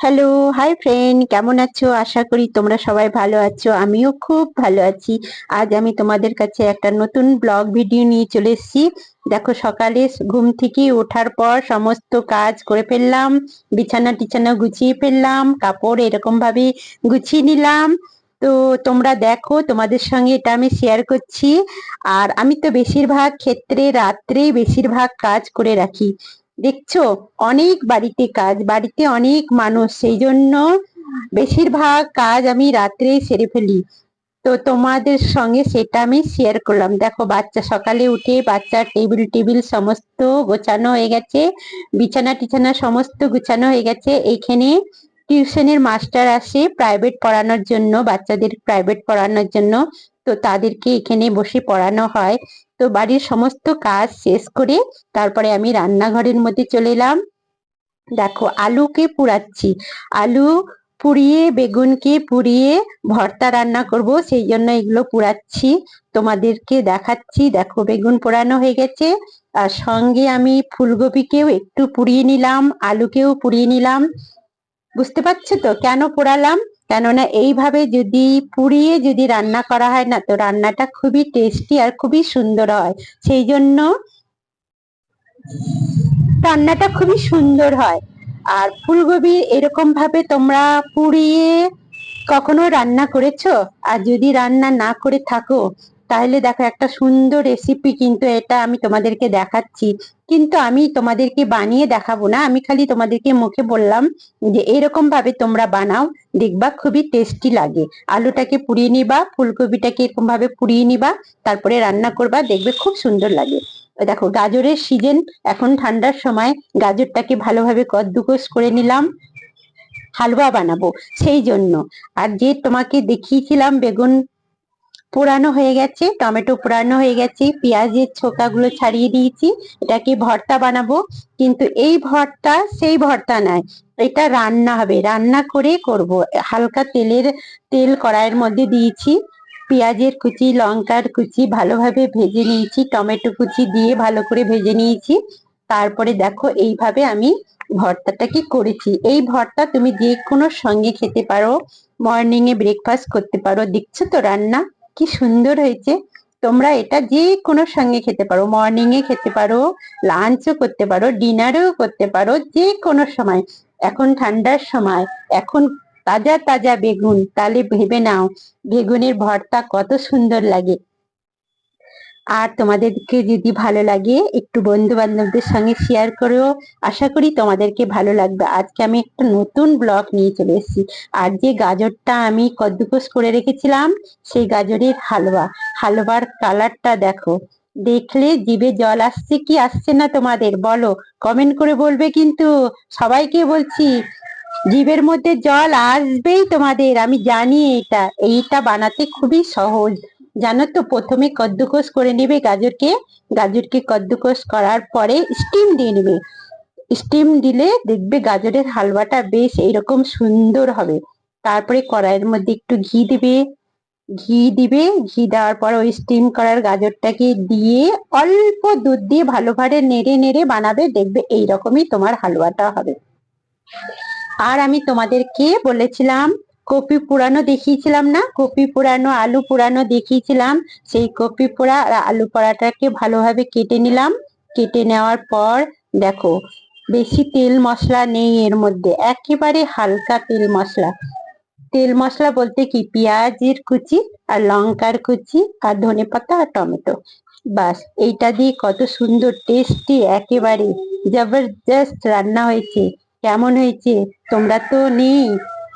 Hello hi friend কেমন আছো? আশা করি তোমরা সবাই ভালো আছো, আমিও খুব ভালো আছি। আজ আমি তোমাদের কাছে একটা নতুন ব্লগ ভিডিও নিয়ে চলে এসেছি। দেখো, সকালে ঘুম থেকে ওঠার পর সমস্ত কাজ করে ফেললাম, বিছানা টিছানা গুছিয়ে ফেললাম, কাপড় এরকম ভাবে গুছিয়ে নিলাম। তো তোমরা দেখো, তোমাদের সঙ্গে এটা আমি শেয়ার করছি। আর আমি তো বেশিরভাগ ক্ষেত্রে রাত্রে বেশিরভাগ কাজ করে রাখি। দেখছ? অনেক বাড়িতে কাজ, বাড়িতে অনেক মানুষ, সেই জন্য বেশিরভাগ কাজ আমি রাত্রে সেরে ফেলি। তো তোমাদের সঙ্গে সেটা আমি শেয়ার করলাম। দেখো, বাচ্চা সকালে উঠে বাচ্চার টেবিল টেবিল সমস্ত গোছানো হয়ে গেছে, বিছানা টিছানা সমস্ত গোছানো হয়ে গেছে। এইখানে টিউশনের মাস্টার আসে প্রাইভেট পড়ানোর জন্য, বাচ্চাদের প্রাইভেট পড়ানোর জন্য। তো তাদেরকে এখানে বসে পড়ানো হয়। তো বাড়ির সমস্ত কাজ শেষ করে তারপরে আমি রান্নাঘরের মধ্যে চলে এলাম। দেখো, আলুকে পুড়াচ্ছি। আলু পুড়িয়ে, বেগুনকে পুড়িয়ে ভর্তা রান্না করব, সেই জন্য এগুলো পুড়াচ্ছি। তোমাদেরকে দেখাচ্ছি, দেখো বেগুন পোড়ানো হয়ে গেছে। আর সঙ্গে আমি ফুলকপিকেও একটু পুড়িয়ে নিলাম, আলুকেও পুড়িয়ে নিলাম। বুঝতে পারছ তো? কেন পোড়ালাম? কেননা এইভাবে যদি পুড়িয়ে যদি রান্না করা হয় না, তো রান্নাটা খুবই টেস্টি আর খুবই সুন্দর হয়। সেই জন্য রান্নাটা খুবই সুন্দর হয়। আর ফুলকপি এরকম ভাবে তোমরা পুড়িয়ে কখনো রান্না করেছ? আর যদি রান্না না করে থাকো তাহলে দেখো একটা সুন্দর রেসিপি কিন্তু এটা আমি তোমাদেরকে দেখাচ্ছি। কিন্তু আমি তোমাদেরকে বানিয়ে দেখাবো না, আমি খালি তোমাদেরকে মুখে বললাম যে এরকম ভাবে তোমরা বানাও, দেখবা খুবই টেস্টি লাগে। আলুটাকে পুড়িয়ে নিবা, ফুলকপিটাকে এরকম ভাবে পুড়িয়ে নিবা, তারপরে রান্না করবা, দেখবে খুব সুন্দর লাগে। দেখো, গাজরের সিজন এখন ঠান্ডার সময় গাজরটাকে ভালোভাবে কদ্দুকস করে নিলাম, হালুয়া বানাবো, সেই জন্য। আর যে তোমাকে দেখিয়েছিলাম বেগুন পোড়ানো হয়ে গেছে, টমেটো পোড়ানো হয়ে গেছে, পেঁয়াজের ছোকাগুলো ছাড়িয়ে দিয়েছি, এটাকে ভর্তা বানাবো। কিন্তু এই ভর্তা সেই ভর্তা নয়, এটা রান্না হবে, রান্না করে করব। হালকা তেলের, তেল কড়াইয়ের মধ্যে দিয়েছি, পেঁয়াজের কুচি, লঙ্কার কুচি ভালোভাবে ভেজে নিয়েছি, টমেটো কুচি দিয়ে ভালো করে ভেজে নিয়েছি। তারপরে দেখো এইভাবে আমি ভর্তাটাকে করেছি। এই ভর্তা তুমি যে কোনো সঙ্গে খেতে পারো মর্নিং এ ব্রেকফাস্ট করতে পারো, দেখছ তো রান্না? কি সুন্দর হয়েছে। তোমরা এটা যে কোনো সঙ্গে খেতে পারো। মর্নিং এ খেতে পারো লাঞ্চও করতে পারো ডিনারও করতে পারো যে কোনো সময়। এখন ঠান্ডার সময়, এখন তাজা তাজা বেগুন, তাহলে ভেবে নাও, বেগুনের ভর্তা কত সুন্দর লাগে। আর তোমাদেরকে যদি ভালো লাগে, একটু বন্ধু বান্ধবদের সঙ্গে শেয়ার করেও আশা করি তোমাদেরকে ভালো লাগবে। আজকে আমি একটা নতুন ব্লগ নিয়ে চলে এসেছি। আর যে গাজরটা আমি কদ্দুকস করে রেখেছিলাম, সেই গাজরের হালুয়া। হালুয়ার কালারটা দেখো। দেখলে জিভে জল আসছে কি আসছে না তোমাদের বলো। কমেন্ট করে বলবে কিন্তু সবাইকে বলছি, জিভের মধ্যে জল আসবেই তোমাদের, আমি জানি এটা। এইটা বানাতে খুবই সহজ। জানো তো, প্রথমে কদ্দুকস করে নেবে গাজরকে। গাজরকে কদ্দুকস করার পরে স্টিম দিয়ে নেবে। স্টিম দিলে দেখবে গাজরের হালুয়াটা বেশ এইরকম সুন্দর হবে। তারপরে কড়াইয়ের মধ্যে একটু ঘি দিবে। ঘি দিবে, ঘি দেওয়ার পর ওই স্টিম করার গাজরটাকে দিয়ে অল্প দুধ দিয়ে ভালোভাবে নেড়ে নেড়ে বানাবে। দেখবে এইরকমই তোমার হালুয়াটা হবে। আর আমি তোমাদেরকে বলেছিলাম কপি পুরানো দেখিয়েছিলাম না? কপি পুরানো, আলু পুরানো দেখিয়েছিলাম। সেই কপি পোড়া আর আলু পোড়াটাকে ভালোভাবে কেটে নিলাম। কেটে নেওয়ার পর, দেখো, বেশি তেল মশলা নেই এর মধ্যে। একেবারে হালকা তেল মশলা। তেল মশলা বলতে কি? পেঁয়াজের কুচি, আর লঙ্কার কুচি, আর ধনে পাতা, আর টমেটো। বাস, এইটা দিয়ে কত সুন্দর টেস্টি, একেবারে। জবরদস্ত রান্না হয়েছে। কেমন হয়েছে? তোমরা তো নেই।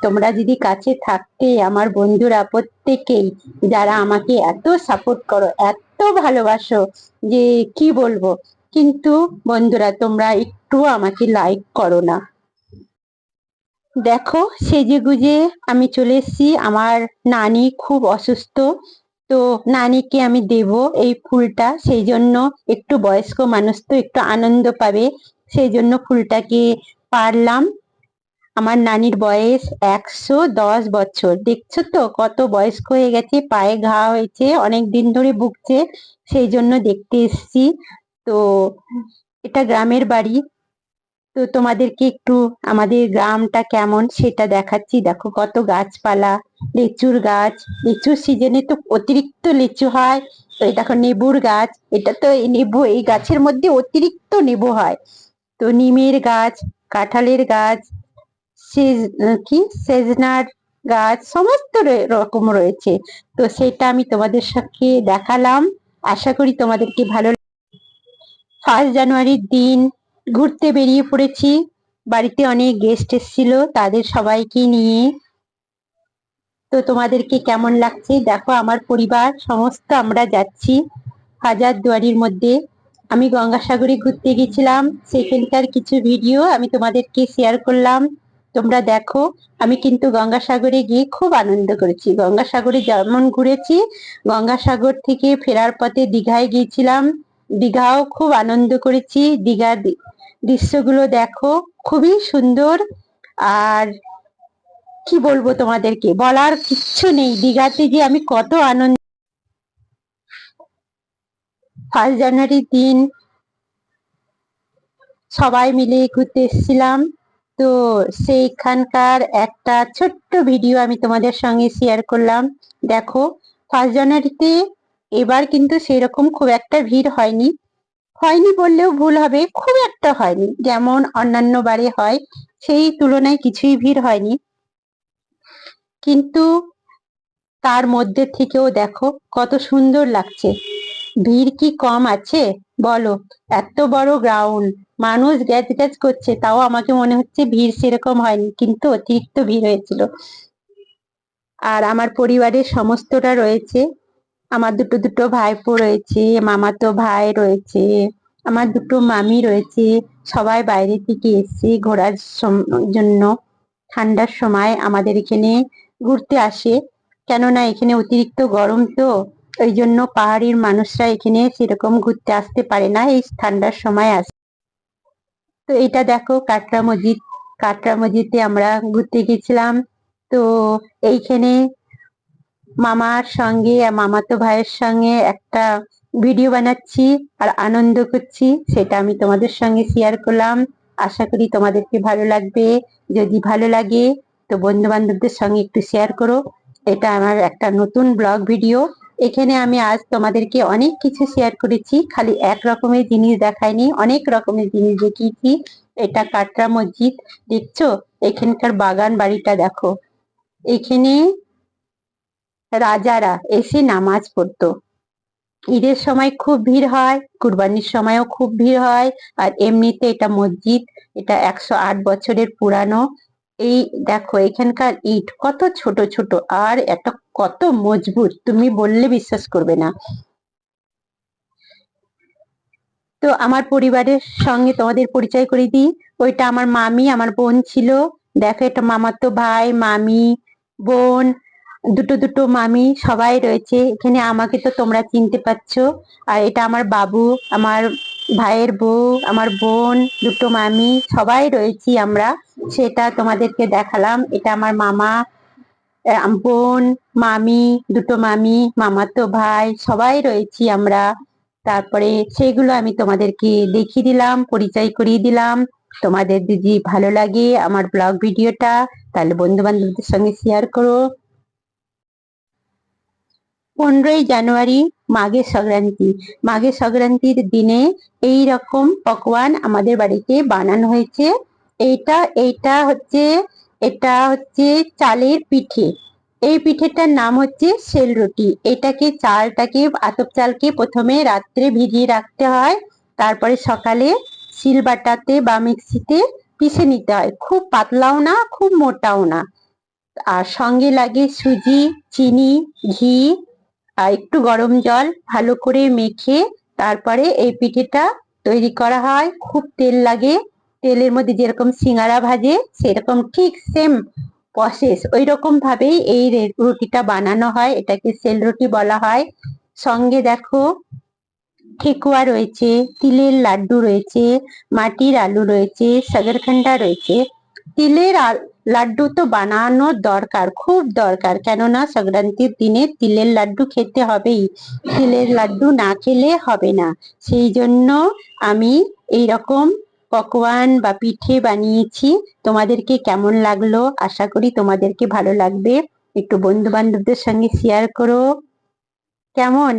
তোমরা যদি কাছে থাকতে আমার বন্ধুরা প্রত্যেকেই যারা আমাকে এত সাপোর্ট করো, এত ভালোবাসো যে কি বলব? কিন্তু বন্ধুরা, তোমরা একটু আমাকে লাইক করো না। দেখো সেজে গুজে আমি চলে এসেছি। আমার নানি খুব অসুস্থ। তো নানিকে আমি দেব এই ফুলটা। সেই জন্য একটু বয়স্ক মানুষ তো একটু আনন্দ পাবে। সেই জন্য ফুলটাকে পারলাম। আমার নানির বয়স একশো দশ বছর। দেখছ তো কত বয়স্ক হয়ে গেছে, পায়ে ঘা হয়েছে, অনেক দিন ধরে ভুগছে, সেই জন্য দেখতে এসছি। তো এটা গ্রামের বাড়ি। তো তোমাদেরকে একটু আমাদের গ্রামটা কেমন সেটা দেখাচ্ছি। দেখো কত গাছপালা, লিচুর গাছ। লিচুর সিজনে তো অতিরিক্ত লিচু হয়। তো দেখো নেবুর গাছ। এটা তো এই নেবু, এই গাছের মধ্যে অতিরিক্ত নেবু হয়। তো নিমের গাছ, কাঁঠালের গাছ কি? সেজনার গাছ, সমস্ত রকম রয়েছে। তো সেটা আমি তোমাদের সাথে দেখালাম। আশা করি তোমাদেরকে ভালো ফার্স্ট জানুয়ারির দিন ঘুরতে বেরিয়ে পড়েছি। বাড়িতে অনেক গেস্ট এসেছিল, তাদের সবাইকে নিয়ে। তো তোমাদেরকে কেমন লাগছে? দেখো, আমার পরিবার, সমস্ত আমরা যাচ্ছি হাজার দুয়ারির মধ্যে। আমি গঙ্গাসাগরে ঘুরতে গেছিলাম। সেখানকার কিছু ভিডিও আমি তোমাদেরকে শেয়ার করলাম। তোমরা দেখো, আমি কিন্তু গঙ্গাসাগরে গিয়ে খুব আনন্দ করেছি। গঙ্গাসাগরে যেমন ঘুরেছি, গঙ্গাসাগর থেকে ফেরার পথে দীঘায় গিয়েছিলাম। দীঘাও খুব আনন্দ করেছি। দীঘার দৃশ্যগুলো দেখো, খুবই সুন্দর। আর কি বলব তোমাদেরকে, বলার কিচ্ছু নেই। দীঘাতে যে আমি কত আনন্দ ফার্স্ট জানুয়ারির দিন সবাই মিলে ঘুরতে এসেছিলাম। তো সেইখানকার একটা ছোট্ট ভিডিও আমি তোমাদের সঙ্গে শেয়ার করলাম। দেখো ফার্স্ট জানুয়ারিতে এবার কিন্তু সেরকম খুব একটা ভিড় হয়নি। হয়নি বললেও ভুল হবে, খুব একটা হয়নি। যেমন অন্যান্য বারে হয়, সেই তুলনায় কিছুই ভিড় হয়নি। কিন্তু তার মধ্যে থেকেও দেখো, কত সুন্দর লাগছে। ভিড় কি কম আছে? বলো। এত বড় গ্রাউন্ড মানুষ গ্যাজ গ্যাচ করছে, তাও আমাকে মনে হচ্ছে ভিড় সেরকম হয়নি, কিন্তু অতিরিক্ত ভিড় হয়েছিল। আর আমার পরিবারের সমস্তটা রয়েছে। আমার দুটো দুটো ভাইপো রয়েছে, মামাতো ভাই রয়েছে, আমার দুটো মামি রয়েছে। সবাই বাইরে থেকে এসছে ঘোরার জন্য ঠান্ডার সময় আমাদের এখানে ঘুরতে আসে। কেননা এখানে অতিরিক্ত গরম তো। ওই জন্য পাহাড়ির মানুষরা এখানে সেরকম ঘুরতে আসতে পারে না, এই ঠান্ডার সময় আসে। তো এটা দেখো, কাটরা মসজিদ। কাটরা মসজিদে আমরা ঘুরতে গেছিলাম। তো এইখানে মামার সঙ্গে, মামাতো ভাইয়ের সঙ্গে একটা ভিডিও বানাচ্ছি আর আনন্দ করছি, সেটা আমি তোমাদের সঙ্গে শেয়ার করলাম। আশা করি তোমাদেরকে ভালো লাগবে। যদি ভালো লাগে, তো বন্ধু বান্ধবদের সঙ্গে একটু শেয়ার করো। এটা আমার একটা নতুন ব্লগ ভিডিও এখানে আমি আজ তোমাদেরকে অনেক কিছু শেয়ার করেছি, খালি এক রকমের জিনিস দেখাইনি, অনেক রকমের জিনিস দেখিয়েছি। এটা কাটরা মসজিদ, দেখছ? এখানকার বাগান বাড়িটা দেখো। এখানে রাজারা এসে নামাজ পড়তো। ঈদের সময় খুব ভিড় হয়, কুরবানির সময়ও খুব ভিড় হয়, আর এমনিতে এটা মসজিদ, এটা একশো আট বছরের পুরানো। এই দেখো, এখানকার ইট কত ছোট ছোট আর একটা কত মজবুত। তুমি বললে বিশ্বাস করবে না। তো আমার পরিবারের সঙ্গে তোমাদের পরিচয় করে দিই। ওইটা আমার মামি, আমার বোন ছিল। দেখো, এটা মামাতো ভাই, মামি, বোন, দুটো দুটো মামি সবাই রয়েছে। এখানে আমাকে তো তোমরা চিনতে পারছ। আর এটা আমার বাবু, আমার ভাইয়ের বউ, আমার বোন, দুটো মামি, সবাই রয়েছি আমরা। সেটা তোমাদেরকে দেখালাম। এটা আমার মামা বোন, মামি, দুটো মামি, মামাতো ভাই, সবাই রয়েছি আমরা। তারপরে সেগুলো আমি তোমাদেরকে দেখিয়ে দিলাম, পরিচয় করিয়ে দিলাম। তোমাদের যদি ভালো লাগে আমার ব্লগ ভিডিওটা, তাহলে বন্ধু বান্ধবদের সঙ্গে শেয়ার করো। পনেরোই জানুয়ারি মাঘে সংক্রান্তি। মাঘে সংক্রান্তির দিনে এই রকম পকওয়ান আমাদের বাড়িতে বানানো হয়েছে। এইটা এইটা হচ্ছে, এটা হচ্ছে চালের পিঠে। এই পিঠেটার নাম হচ্ছে সেল রুটি। এটাকে চালটাকে, আতপ চালকে প্রথমে রাত্রে ভিজিয়ে রাখতে হয়। তারপরে সকালে শিলবাটাতে বা মিক্সিতে পিষে নিতে হয়। খুব পাতলাও না, খুব মোটাও না। আর সঙ্গে লাগে সুজি, চিনি, ঘি একটু গরম জল ভালো করে মেখে তারপরে এই পিঠেটা তৈরি করা হয়। খুব তেল লাগে। তেলের মধ্যে যেরকম সিঙ্গারা ভাজে, সেরকম ঠিক সেম প্রসেস ওই রকম ভাবেই এই রুটিটা বানানো হয়। এটাকে সেল রুটি বলা হয়। সঙ্গে দেখো, ঠেকুয়া রয়েছে, তিলের লাড্ডু রয়েছে, মাটির আলু রয়েছে, সাগরখান্ডা রয়েছে। তিলের লাড্ডু তো বানানো দরকার, খুব দরকার। কেননা সংক্রান্তির দিনে তিলের লাড্ডু খেতে হবেই। তিলের লাড্ডু না খেলে হবে না। সেই জন্য আমি এই রকম পকোয়ান বা পিঠে বানিয়েছি। তোমাদেরকে কেমন লাগল? আশা করি তোমাদেরকে ভালো লাগবে। একটু বন্ধু বান্ধবদের সঙ্গে শেয়ার করো। কেমন?